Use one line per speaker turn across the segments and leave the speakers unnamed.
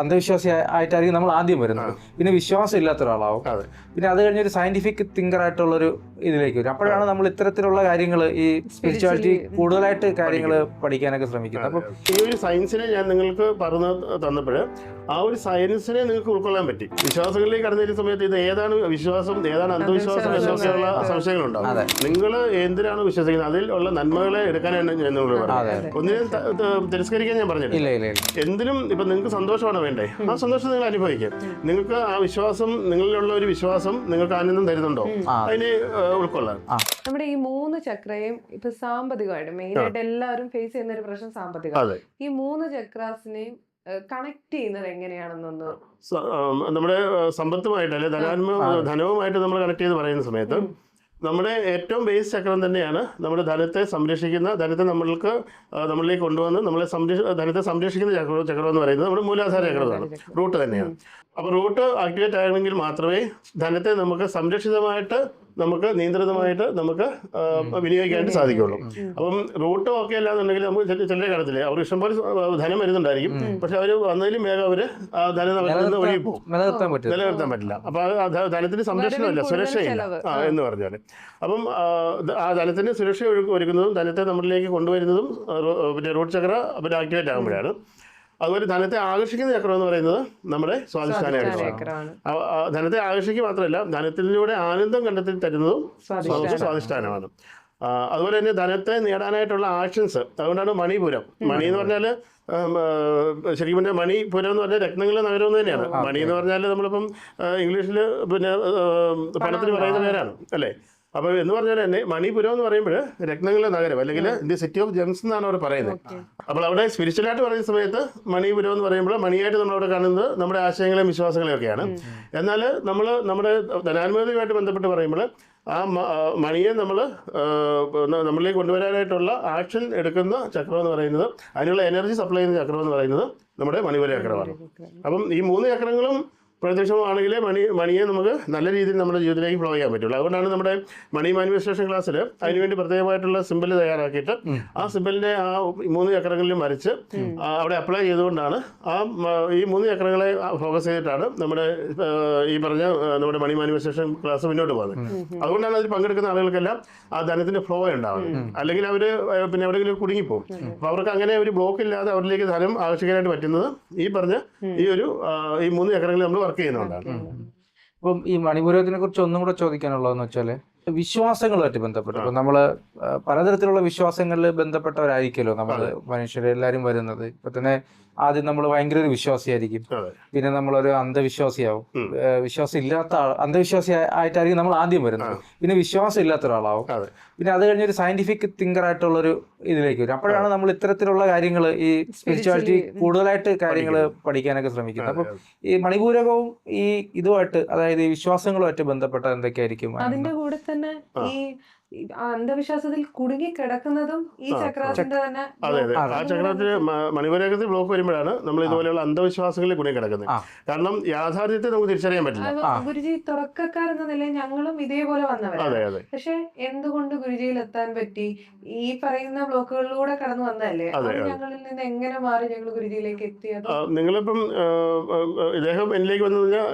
അന്ധവിശ്വാസി ആയിട്ടായിരിക്കും നമ്മൾ ആദ്യം വരുന്നത്. പിന്നെ വിശ്വാസം ഇല്ലാത്ത ഒരാളാവും.
അതെ.
പിന്നെ അത് കഴിഞ്ഞ് ഒരു സയന്റിഫിക് തിങ്കർ ആയിട്ടുള്ള ഒരു ഇതിലേക്ക് വരും. അപ്പോഴാണ് നമ്മൾ ഇത്തരത്തിലുള്ള കാര്യങ്ങൾ ഈ സ്പിരിച്വാലിറ്റി കൂടുതലായിട്ട് കാര്യങ്ങൾ പഠിക്കാനൊക്കെ ശ്രമിക്കുന്നത്. അപ്പം
ഈ ഒരു സയൻസിനെ ഞാൻ നിങ്ങൾക്ക് പറഞ്ഞു തന്നപ്പോൾ ആ ഒരു സയൻസിനെ നിങ്ങൾക്ക് ഉൾക്കൊള്ളാൻ പറ്റി. വിശ്വാസങ്ങളിലേക്ക് കടന്നിരുന്ന സമയത്ത് ഇത് ഏതാണ് വിശ്വാസം ഏതാണ് അന്ധവിശ്വാസം എന്നൊക്കെയുള്ള സംശയങ്ങൾ
ഉണ്ടാവും.
നിങ്ങൾ എന്തിനാണ് വിശ്വസിക്കുന്നത്? അതിൽ ഉള്ള നന്മകളെ എടുക്കാനാണ് ഞാൻ നിങ്ങളോട് പറഞ്ഞത്. ഒന്നിനും തിരസ്കരിക്കാൻ ഞാൻ പറഞ്ഞില്ല എന്തിനും ഇപ്പൊ നിങ്ങൾക്ക് സന്തോഷമാണ് വേണ്ടേ? ആ സന്തോഷം നിങ്ങൾ അനുഭവിക്കും. നിങ്ങൾക്ക് ആ വിശ്വാസം നിങ്ങളിലുള്ള ഒരു വിശ്വാസം നിങ്ങൾക്ക് ആനന്ദം തരുന്നുണ്ടോ. അതിനെ ഉൾക്കൊള്ളാൻ
നമ്മുടെ ഈ മൂന്ന് ചക്രയും ഇപ്പൊ സാമ്പത്തികമായിട്ട് മെയിൻ ആയിട്ട് എല്ലാവരും ഫേസ് ചെയ്യുന്ന ഒരു പ്രശ്നം സാമ്പത്തിക. ഈ മൂന്ന് ചക്രാസിനെയും കണക്ട് ചെയ്യുന്നത് എങ്ങനെയാണെന്നൊന്ന്?
നമ്മുടെ സമ്പത്തുമായിട്ട് അല്ലെ ധനാത്മ ധനവുമായിട്ട് നമ്മൾ കണക്ട് ചെയ്ത് പറയുന്ന സമയത്ത് നമ്മുടെ ഏറ്റവും ബേസ് ചക്രം തന്നെയാണ് നമ്മുടെ ധനത്തെ സംരക്ഷിക്കുന്ന ധനത്തെ നമ്മൾക്ക് നമ്മളിലേക്ക് കൊണ്ടുവന്ന് നമ്മളെ സംരക്ഷ ധനത്തെ സംരക്ഷിക്കുന്ന ചക്ര ചക്രം എന്ന് പറയുന്നത് നമ്മുടെ മൂലാധാര ചക്രമാണ് റൂട്ട് തന്നെയാണ്. അപ്പോൾ റൂട്ട് ആക്ടിവേറ്റ് ആകണമെങ്കിൽ മാത്രമേ ധനത്തെ നമുക്ക് സംരക്ഷിതമായിട്ട് നമുക്ക് നിയന്ത്രിതമായിട്ട് നമുക്ക് വിനിയോഗിക്കാനായിട്ട് സാധിക്കുള്ളൂ അപ്പം റൂട്ട് ഒക്കെ അല്ലാന്നുണ്ടെങ്കിൽ നമുക്ക് ചില ചിലരെ കാണത്തില്ലേ. അവർ ഇഷ്ടംപോലെ ധനം വരുന്നുണ്ടായിരിക്കും. പക്ഷെ അവർ വന്നതിലും വേഗം അവർ ആ ധനം നിന്ന് ഒഴുകി പോകും
നിലനിർത്താൻ
പറ്റില്ല. അപ്പൊ ആ ധനത്തിന് സംരക്ഷണമില്ല സുരക്ഷയില്ല. ആ എന്ന് പറഞ്ഞാൽ അപ്പം ആ ധനത്തിന് സുരക്ഷ ഒരുക്കുന്നതും ധനത്തെ നമ്മളിലേക്ക് കൊണ്ടുവരുന്നതും പിന്നെ റൂട്ട് ചക്ര പിന്നെ ആക്ടിവേറ്റ് ആകുമ്പോഴാണ്. അതുപോലെ ധനത്തെ ആകർഷിക്കുന്ന ചക്രം എന്ന് പറയുന്നത് നമ്മുടെ സ്വാധിഷ്ഠാന ചക്രമാണ്. ധനത്തെ ആകർഷിക്കുക മാത്രമല്ല ധനത്തിലൂടെ ആനന്ദം കണ്ടെത്തി തരുന്നതും. നമുക്ക് സ്വാധിഷ്ഠാനമാണ്. അതുപോലെ തന്നെ ധനത്തെ നേടാനായിട്ടുള്ള ആക്ഷൻസ് അതുകൊണ്ടാണ് മണിപുരം. മണി എന്ന് പറഞ്ഞാൽ ശരിക്കും പറഞ്ഞാൽ മണിപുരം എന്ന് പറഞ്ഞാൽ രത്നങ്ങളുടെ നഗരം എന്ന് തന്നെയാണ് മണി എന്ന് പറഞ്ഞാൽ നമ്മളിപ്പം ഇംഗ്ലീഷിൽ പിന്നെ പണത്തിന് പറയുന്ന പേരാണ് അല്ലേ? അപ്പോൾ എന്ന് പറഞ്ഞാൽ തന്നെ മണിപുരം എന്ന് പറയുമ്പോൾ രത്നങ്ങളുടെ നഗരം അല്ലെങ്കിൽ ദി സിറ്റി ഓഫ് ജംസ് എന്നാണ് അവർ പറയുന്നത്. അപ്പോൾ അവിടെ സ്പിരിച്വലായിട്ട് പറയുന്ന സമയത്ത് മണിപുരം എന്ന് പറയുമ്പോൾ മണിയായിട്ട് നമ്മൾ നമ്മളവിടെ കാണുന്നത് നമ്മുടെ ആശയങ്ങളെയും വിശ്വാസങ്ങളെയും ഒക്കെയാണ്. എന്നാൽ നമ്മൾ നമ്മുടെ ധനാത്മകതയുമായിട്ട് ബന്ധപ്പെട്ട് പറയുമ്പോൾ ആ മണിയെ നമ്മൾ നമ്മളിലേക്ക് കൊണ്ടുവരാനായിട്ടുള്ള ആക്ഷൻ എടുക്കുന്ന ചക്രം എന്ന് പറയുന്നത് അതിനുള്ള എനർജി സപ്ലൈ ചെയ്യുന്ന ചക്രം എന്ന് പറയുന്നത് നമ്മുടെ മണിപുര ചക്രമാണ്. അപ്പം ഈ മൂന്ന് ചക്രങ്ങളും പ്രത്യക്ഷമാണെങ്കിലേ മണി മണിയെ നമുക്ക് നല്ല രീതിയിൽ നമ്മുടെ ജീവിതത്തിലേക്ക് ഫ്ലോ ചെയ്യാൻ പറ്റുള്ളൂ. അതുകൊണ്ടാണ് നമ്മുടെ മണി മാനിഫെസ്റ്റേഷൻ ക്ലാസ്സിൽ അതിനുവേണ്ടി പ്രത്യേകമായിട്ടുള്ള സിമ്പിൾ തയ്യാറാക്കിയിട്ട് ആ സിമ്പിളിന്റെ ആ മൂന്ന് ചക്രങ്ങളിലും വരച്ച് അവിടെ അപ്ലൈ ചെയ്തുകൊണ്ടാണ് ആ ഈ മൂന്ന് ചക്രങ്ങളെ ഫോക്കസ് ചെയ്തിട്ടാണ് നമ്മുടെ ഈ പറഞ്ഞ നമ്മുടെ മണി മാനിഫെസ്റ്റേഷൻ ക്ലാസ് മുന്നോട്ട് പോകുന്നത്. അതുകൊണ്ടാണ് അതിൽ പങ്കെടുക്കുന്ന ആളുകൾക്കെല്ലാം ആ ധനത്തിന്റെ ഫ്ലോ ഉണ്ടാവുന്നത്. അല്ലെങ്കിൽ അവർ പിന്നെ എവിടെയെങ്കിലും കുടുങ്ങിപ്പോകും അപ്പോൾ അവർക്ക് അങ്ങനെ ഒരു ബ്ലോക്ക് ഇല്ലാതെ അവരിലേക്ക് ധനം ആകർഷിക്കാനായിട്ട് പറ്റുന്നത് ഈ പറഞ്ഞ ഈ ഒരു ഈ മൂന്ന് ചക്രങ്ങളിൽ നമ്മൾ വർക്ക് ചെയ്യുന്നതുകൊണ്ടാണ്
ഇപ്പം ഈ മണിപുരത്തിനെ കുറിച്ച് ഒന്നും കൂടെ ചോദിക്കാനുള്ളതെന്ന് വെച്ചാൽ വിശ്വാസങ്ങളുമായിട്ട് ബന്ധപ്പെട്ട് ഇപ്പൊ നമ്മൾ പലതരത്തിലുള്ള വിശ്വാസങ്ങളിൽ ബന്ധപ്പെട്ടവരായിരിക്കുമല്ലോ നമ്മൾ മനുഷ്യരെല്ലാരും വരുന്നത്. ഇപ്പൊ തന്നെ ആദ്യം നമ്മൾ ഭയങ്കര ഒരു വിശ്വാസിയായിരിക്കും പിന്നെ നമ്മളൊരു അന്ധവിശ്വാസിയാവും. വിശ്വാസം ഇല്ലാത്ത ആൾ അന്ധവിശ്വാസി ആയിട്ടായിരിക്കും നമ്മൾ ആദ്യം വരുന്നത്. പിന്നെ വിശ്വാസം ഇല്ലാത്ത ഒരാളാവും പിന്നെ അത് കഴിഞ്ഞ് ഒരു സയന്റിഫിക് തിങ്കർ ആയിട്ടുള്ള ഒരു ഇതിലേക്ക് വരും. അപ്പോഴാണ് നമ്മൾ ഇത്തരത്തിലുള്ള കാര്യങ്ങൾ ഈ സ്പിരിച്വാലിറ്റി കൂടുതലായിട്ട് കാര്യങ്ങൾ പഠിക്കാനൊക്കെ ശ്രമിക്കുന്നത്. അപ്പം ഈ മണിപൂരകവും ഈ ഇതുമായിട്ട് അതായത് ഈ വിശ്വാസങ്ങളുമായിട്ട് ബന്ധപ്പെട്ട എന്തൊക്കെയായിരിക്കും?
അതിന്റെ കൂടെ തന്നെ ഈ അന്ധവിശ്വാസത്തിൽ കുടുങ്ങി കിടക്കുന്നതും ഈ ചക്രത്തിന്റെ തന്നെ
അതെ അതെ. ആ ചക്രത്തിൽ മണിപുരകത്തിൽ ബ്ലോക്ക് വരുമ്പോഴാണ് നമ്മൾ ഇതുപോലെയുള്ള അന്ധവിശ്വാസങ്ങളിൽ കുടുങ്ങി കിടക്കുന്നത് കാരണം യാഥാർത്ഥ്യത്തെ നമുക്ക് തിരിച്ചറിയാൻ പറ്റില്ല.
ഗുരുജി തുടക്കക്കാരെന്ന നിലയിൽ ഞങ്ങളും ഇതേപോലെ വന്നവരാണ്
അതെ അതെ.
പക്ഷെ എന്തുകൊണ്ട് ഗുരുജിയിൽ എത്താൻ പറ്റി? ഈ പറയുന്ന ബ്ലോക്കുകളിലൂടെ കടന്നു വന്നതല്ലേ. ഞങ്ങളിൽ നിന്ന് എങ്ങനെ മാറി ഞങ്ങൾ ഗുരുജിയിലേക്ക് എത്തിയത്?
നിങ്ങളിപ്പം ഇദ്ദേഹം എന്നിലേക്ക് വന്നു കഴിഞ്ഞാൽ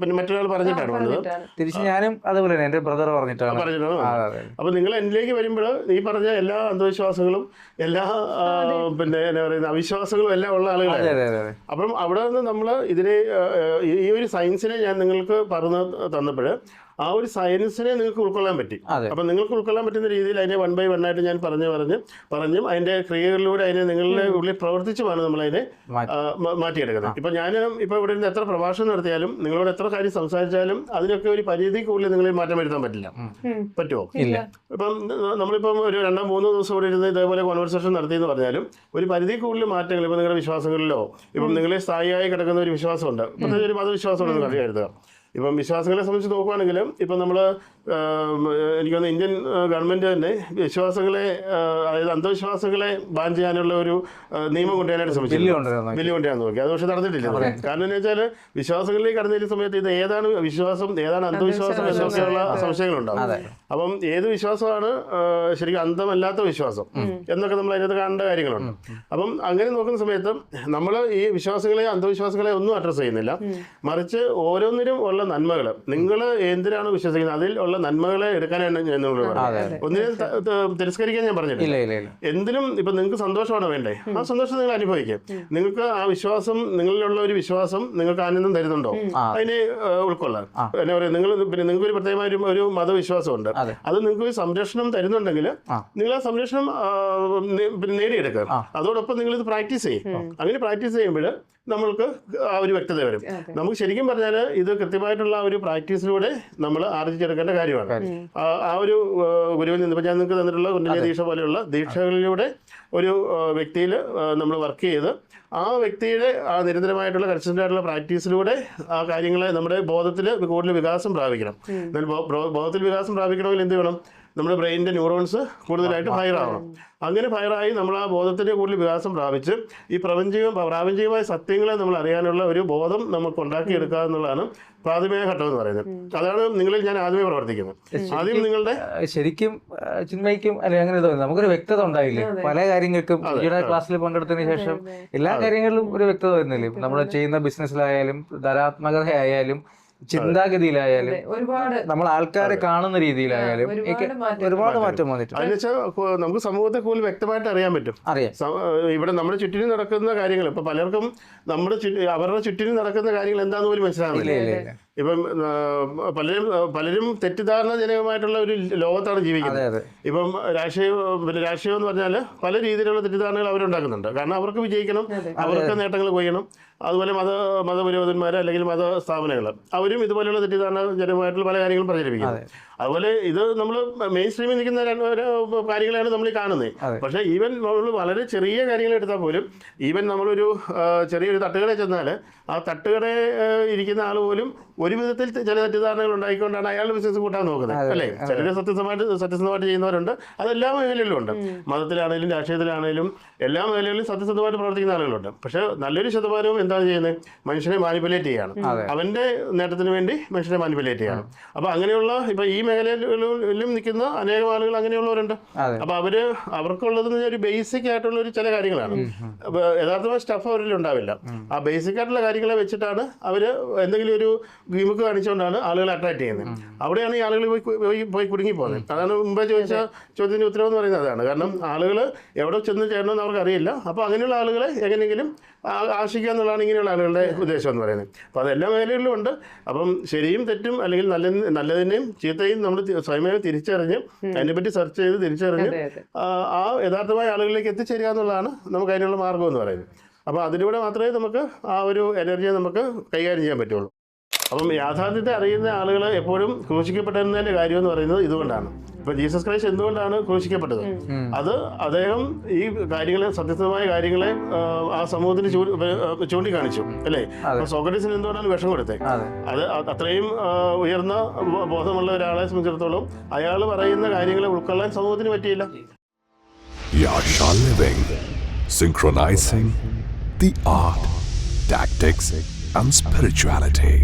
പിന്നെ മറ്റൊരാൾ പറഞ്ഞിട്ടാണ് വന്നത്.
തിരിച്ച് ഞാനും അതുപോലെ തന്നെ എന്റെ ബ്രദർ പറഞ്ഞിട്ടാണ്.
പറഞ്ഞിട്ടാണ്
ആ,
വന്നത്.
അതെ, അതെ.
അപ്പൊ നിങ്ങൾ എന്നിലേക്ക് വരുമ്പോൾ നീ പറഞ്ഞ എല്ലാ അന്ധവിശ്വാസങ്ങളും എല്ലാ പിന്നെ എന്നാ പറയുന്ന അവിശ്വാസങ്ങളും എല്ലാം ഉള്ള ആളുകളാണ് അപ്പം അവിടെ നിന്ന് നമ്മൾ ഇതിനെ ഈ ഈ ഒരു സയൻസിനെ ഞാൻ നിങ്ങൾക്ക് പറഞ്ഞു തന്നപ്പോൾ ആ ഒരു സയൻസിനെ നിങ്ങൾക്ക് ഉൾക്കൊള്ളാൻ പറ്റി. അപ്പം നിങ്ങൾക്ക് ഉൾക്കൊള്ളാൻ പറ്റുന്ന രീതിയിൽ അതിനെ വൺ ബൈ വൺ ആയിട്ട് ഞാൻ പറഞ്ഞു പറഞ്ഞ് പറഞ്ഞും അതിന്റെ ക്രിയകളിലൂടെ അതിനെ നിങ്ങളുടെ ഉള്ളിൽ പ്രവർത്തിച്ചുമാണ്. ആ, മ- മാറ്റിയെടുക്കുന്നത്. ഇപ്പം ഞാൻ ഇപ്പോൾ ഇവിടെ ഇരുന്ന് എത്ര പ്രഭാഷണം നടത്തിയാലും നിങ്ങളോട് എത്ര കാര്യം സംസാരിച്ചാലും അതിനൊക്കെ ഒരു പരിധിക്കുള്ളിൽ നിങ്ങളിൽ മാറ്റം വരുത്താൻ പറ്റില്ല. പറ്റുമോ
ഇല്ല.
ഇപ്പം നമ്മളിപ്പം ഒരു രണ്ടോ മൂന്നോ ദിവസം ഇവിടെ ഇരുന്ന് ഇതേപോലെ കോൺവെർസേഷൻ നടത്തി എന്ന് പറഞ്ഞാലും ഒരു പരിധി കൂടുതൽ മാറ്റങ്ങൾ ഇപ്പം നിങ്ങളുടെ വിശ്വാസങ്ങളിലോ ഇപ്പം നിങ്ങളെ സ്ഥായിയായി കിടക്കുന്ന ഒരു വിശ്വാസമുണ്ട്. പ്രത്യേകിച്ച് ഒരു മതവിശ്വാസമുണ്ടെന്ന് കരുതുക. ഇപ്പം വിശ്വാസങ്ങളെ സംബന്ധിച്ച് നോക്കുവാണെങ്കിൽ ഇപ്പം നമ്മൾ ആം, തോന്നുന്നു ഇന്ത്യൻ ഗവൺമെന്റ് ഗവൺമെന്റ് തന്നെ വിശ്വാസങ്ങളെ അതായത് അന്ധവിശ്വാസങ്ങളെ ബാൻ ചെയ്യാനുള്ള ഒരു നിയമം കൊണ്ടുവരാനായിട്ട് ശ്രമിച്ചു
ബില്ല് കൊണ്ടുവരാൻ
നോക്കി. അത് പക്ഷേ നടന്നിട്ടില്ല കാരണം എന്ന് വെച്ചാൽ വിശ്വാസങ്ങളിലേക്ക് കടന്നു വരുന്ന സമയത്ത് ഇത് ഏതാണ് വിശ്വാസം ഏതാണ് അന്ധവിശ്വാസം എന്നൊക്കെയുള്ള സംശയങ്ങളുണ്ടാവും. അപ്പം ഏത് വിശ്വാസമാണ് ശരിക്കും അന്ധമല്ലാത്ത വിശ്വാസം എന്നൊക്കെ നമ്മൾ അതിനകത്ത് കാണേണ്ട കാര്യങ്ങളുണ്ട്. അപ്പം അങ്ങനെ നോക്കുന്ന സമയത്ത് നമ്മൾ ഈ വിശ്വാസങ്ങളെ അന്ധവിശ്വാസങ്ങളെ ഒന്നും അഡ്രസ്സ് ചെയ്യുന്നില്ല. മറിച്ച് ഓരോന്നിനും ഉള്ള നന്മകൾ നിങ്ങൾ എന്തിനാണ് വിശ്വസിക്കുന്നത്? അതിൽ ഉള്ള നന്മകളെ എടുക്കാനാണ് ഞാൻ ഒന്നിനും തിരസ്കരിക്കാൻ ഞാൻ
പറഞ്ഞില്ല
എന്തിനും ഇപ്പൊ നിങ്ങൾക്ക് സന്തോഷമാണ് വേണ്ടേ? ആ സന്തോഷം നിങ്ങൾ അനുഭവിക്കും. നിങ്ങൾക്ക് ആ വിശ്വാസം നിങ്ങളിലുള്ള ഒരു വിശ്വാസം നിങ്ങൾക്ക് ആനന്ദം തരുന്നുണ്ടോ? അതിനെ ഉൾക്കൊള്ളാൻ എന്നാ പറയുക നിങ്ങൾ പിന്നെ നിങ്ങൾക്ക് ഒരു പ്രത്യേകമായ ഒരു- മതവിശ്വാസം ഉണ്ട്
അത്.
നിങ്ങൾക്ക് ഒരു സംരക്ഷണം തരുന്നുണ്ടെങ്കിൽ നിങ്ങൾ ആ സംരക്ഷണം നേടിയെടുക്കുക. അതോടൊപ്പം നിങ്ങൾ ഇത് പ്രാക്ടീസ് ചെയ്യും. അങ്ങനെ പ്രാക്ടീസ് ചെയ്യുമ്പോൾ നമ്മൾക്ക് ആ ഒരു വ്യക്തത വരും. നമുക്ക് ശരിക്കും പറഞ്ഞാൽ ഇത് കൃത്യമായിട്ടുള്ള ഒരു പ്രാക്ടീസിലൂടെ നമ്മൾ ആർജിച്ചെടുക്കേണ്ട കാര്യമാണ്. ആ ഒരു ഗുരുവിൽ നിന്ന് ഇപ്പം ഞാൻ നിങ്ങൾക്ക് തന്നിട്ടുള്ള കുണ്ടലിയ ദീക്ഷ പോലെയുള്ള ദീക്ഷകളിലൂടെ ഒരു വ്യക്തിയിൽ നമ്മൾ വർക്ക് ചെയ്ത് ആ വ്യക്തിയുടെ ആ നിരന്തരമായിട്ടുള്ള കൺസിസ്റ്റന്റ് ആയിട്ടുള്ള പ്രാക്ടീസിലൂടെ ആ കാര്യങ്ങളെ നമ്മുടെ ബോധത്തിൽ കൂടുതൽ വികാസം പ്രാപിക്കണം. എന്നാൽ ബോധത്തിൽ വികാസം പ്രാപിക്കണമെങ്കിൽ എന്ത് വേണം? നമ്മുടെ ബ്രെയിനിന്റെ ന്യൂറോൺസ് കൂടുതലായിട്ട് ഫയർ ആവണം. അങ്ങനെ ഫയറായി നമ്മൾ ആ ബോധത്തിന്റെ കൂടുതൽ വികാസം പ്രാപിച്ച് ഈ പ്രപഞ്ചിക പ്രാപഞ്ചികമായ സത്യങ്ങളെ നമ്മൾ അറിയാനുള്ള ഒരു ബോധം നമുക്ക് ഉണ്ടാക്കിയെടുക്കുക എന്നുള്ളതാണ് പ്രാഥമിക ഘട്ടം എന്ന് പറയുന്നത്. അതാണ് നിങ്ങളിൽ ഞാൻ ആദ്യമേ പ്രവർത്തിക്കുന്നത്. ആദ്യം നിങ്ങളുടെ
ശരിക്കും ചിന്മയ്ക്കും അല്ലെ അങ്ങനെ തോന്നുന്നു. നമുക്കൊരു വ്യക്തത ഉണ്ടായില്ലേ? പല കാര്യങ്ങൾക്കും ക്ലാസ്സിൽ പങ്കെടുത്തതിന് ശേഷം എല്ലാ കാര്യങ്ങളിലും ഒരു വ്യക്തത വരുന്നില്ലേ? നമ്മൾ ചെയ്യുന്ന ബിസിനസ്സിലായാലും ധനാത്മകതയായാലും ചിന്താഗതിയിലായാലും
ഒരുപാട്
നമ്മൾ ആൾക്കാരെ കാണുന്ന രീതിയിലായാലും
ഒരുപാട് മാറ്റം.
വന്നിട്ടുണ്ട്.
വെച്ചാൽ നമുക്ക് സമൂഹത്തെ കൂടുതൽ വ്യക്തമായിട്ട് അറിയാൻ പറ്റും.
അറിയാം.
ഇവിടെ നമ്മുടെ ചുറ്റിനും നടക്കുന്ന കാര്യങ്ങൾ ഇപ്പൊ പലർക്കും നമ്മുടെ ചുറ്റി അവരുടെ ചുറ്റിനും നടക്കുന്ന കാര്യങ്ങൾ എന്താന്ന് പോലും മനസ്സിലാകുന്നില്ല
ഇല്ല ഇല്ല.
ഇപ്പം പലരും പലരും തെറ്റിദ്ധാരണജനകമായിട്ടുള്ള ഒരു ലോകത്താണ് ജീവിക്കുന്നത്. ഇപ്പം രാഷ്ട്രീയ പിന്നെ രാഷ്ട്രീയം എന്ന് പറഞ്ഞാൽ പല രീതിയിലുള്ള തെറ്റിദ്ധാരണകൾ അവരുണ്ടാക്കുന്നുണ്ട്. കാരണം അവർക്ക് വിജയിക്കണം അവർക്ക് നേട്ടങ്ങൾ കൊയ്യണം. അതുപോലെ മത മതപുരോഹിതന്മാർ അല്ലെങ്കിൽ മത സ്ഥാപനങ്ങൾ അവരും ഇതുപോലെയുള്ള തെറ്റിദ്ധാരണജനകമായിട്ടുള്ള പല കാര്യങ്ങളും പ്രചരിപ്പിക്കുന്നത് അതുപോലെ ഇത് നമ്മൾ മെയിൻ സ്ട്രീമിൽ നിൽക്കുന്ന കാര്യങ്ങളാണ് നമ്മൾ ഈ കാണുന്നത്. പക്ഷേ ഈവൻ നമ്മൾ വളരെ ചെറിയ കാര്യങ്ങൾ എടുത്താൽ പോലും ഈവൻ നമ്മളൊരു ചെറിയൊരു തട്ടുകടയിൽ ചെന്നാൽ ആ തട്ടുകടയിൽ ഇരിക്കുന്ന ആൾ പോലും ഒരു വിധത്തിൽ ചില തെറ്റിദ്ധാരണകൾ ഉണ്ടായിക്കൊണ്ടാണ് അയാളുടെ ബിസിനസ് കൂട്ടാൻ നോക്കുന്നത് അല്ലേ? ചിലർ സത്യസന്ധമായിട്ട് സത്യസന്ധമായിട്ട് ചെയ്യുന്നവരുണ്ട്. അതെല്ലാ മേഖലയിലും ഉണ്ട് മതത്തിലാണെങ്കിലും രാഷ്ട്രീയത്തിലാണെങ്കിലും എല്ലാ മേഖലകളിലും സത്യസന്ധമായിട്ട് പ്രവർത്തിക്കുന്ന ആളുകളുണ്ട്. പക്ഷെ നല്ലൊരു ശതമാനവും എന്താണ് ചെയ്യുന്നത്? മനുഷ്യനെ മാനിപ്പുലേറ്റ് ചെയ്യാണ്. അവന്റെ നേട്ടത്തിന് വേണ്ടി മനുഷ്യനെ മാനിപ്പുലേറ്റ് ചെയ്യാണ്. അപ്പൊ അങ്ങനെയുള്ള ഇപ്പൊ ഈ മേഖലയിലും നിൽക്കുന്ന അനേകം ആളുകൾ അങ്ങനെയുള്ളവരുണ്ട്. അപ്പൊ അവർ അവർക്കുള്ളത് ഒരു ബേസിക് ആയിട്ടുള്ള ഒരു ചില കാര്യങ്ങളാണ്. യഥാർത്ഥമായ സ്റ്റഫ് അവരിൽ ഉണ്ടാവില്ല ആ ബേസിക് ആയിട്ടുള്ള കാര്യങ്ങളെ വെച്ചിട്ടാണ് അവർ എന്തെങ്കിലും ഒരു ഗിമിക്ക് കാണിച്ചുകൊണ്ടാണ് ആളുകളെ അട്രാക്ട് ചെയ്യുന്നത്. അവിടെയാണ് ഈ ആളുകൾ പോയി പോയി കുടുങ്ങി പോകുന്നത് അതാണ് മുമ്പേ ചോദിച്ച ചോദ്യത്തിന് ഉത്തരവ് എന്ന് പറയുന്നത് അതാണ്. കാരണം ആളുകൾ എവിടെ ചെന്ന് ചേരണമെന്ന് അവർക്ക് അറിയില്ല അപ്പോൾ അങ്ങനെയുള്ള ആളുകളെ എങ്ങനെയെങ്കിലും ആശിക്കുക എന്നുള്ളതാണ് ഇങ്ങനെയുള്ള ആളുകളുടെ ഉദ്ദേശം എന്ന് പറയുന്നത്. അപ്പോൾ അതെല്ലാ മേഖലകളിലും ഉണ്ട്. അപ്പം ശരിയും തെറ്റും അല്ലെങ്കിൽ നല്ല നല്ലതിനെയും ചീത്തയും നമ്മൾ സ്വയമേവ സ്വയമേ തിരിച്ചറിഞ്ഞ് അതിനെപ്പറ്റി സെർച്ച് ചെയ്ത് തിരിച്ചറിഞ്ഞ് ആ യഥാർത്ഥമായ ആളുകളിലേക്ക് എത്തിച്ചേരുക എന്നുള്ളതാണ് നമുക്ക് അതിനുള്ള മാർഗം എന്ന് പറയുന്നത്. അപ്പോൾ അതിലൂടെ മാത്രമേ നമുക്ക് ആ ഒരു എനർജിയെ നമുക്ക് കൈകാര്യം ചെയ്യാൻ പറ്റുള്ളൂ. അപ്പം യാഥാർത്ഥ്യത്തെ അറിയുന്ന ആളുകൾ എപ്പോഴും ക്രൂശിക്കപ്പെട്ടതിന്റെ കാര്യം എന്ന് പറയുന്നത് ഇതുകൊണ്ടാണ്. ഇപ്പൊ ജീസസ് ക്രൈസ്റ്റ് എന്തുകൊണ്ടാണ് ക്രൂശിക്കപ്പെട്ടത്? അത് അദ്ദേഹം ഈ കാര്യങ്ങളെ സത്യസന്ധമായ കാര്യങ്ങളെ ആ, സമൂഹത്തിന് ചൂണ്ടിക്കാണിച്ചു അല്ലേ? സോക്രട്ടീസിന് എന്തുകൊണ്ടാണ് വിഷം കൊടുത്തത്?
അത്.
അത്രയും ഉയർന്ന ബോധമുള്ള ഒരാളെ സംബന്ധിച്ചിടത്തോളം അയാൾ പറയുന്ന കാര്യങ്ങളെ ഉൾക്കൊള്ളാൻ സമൂഹത്തിന് പറ്റിയില്ല.
synchronizing the art, tactics, and spirituality.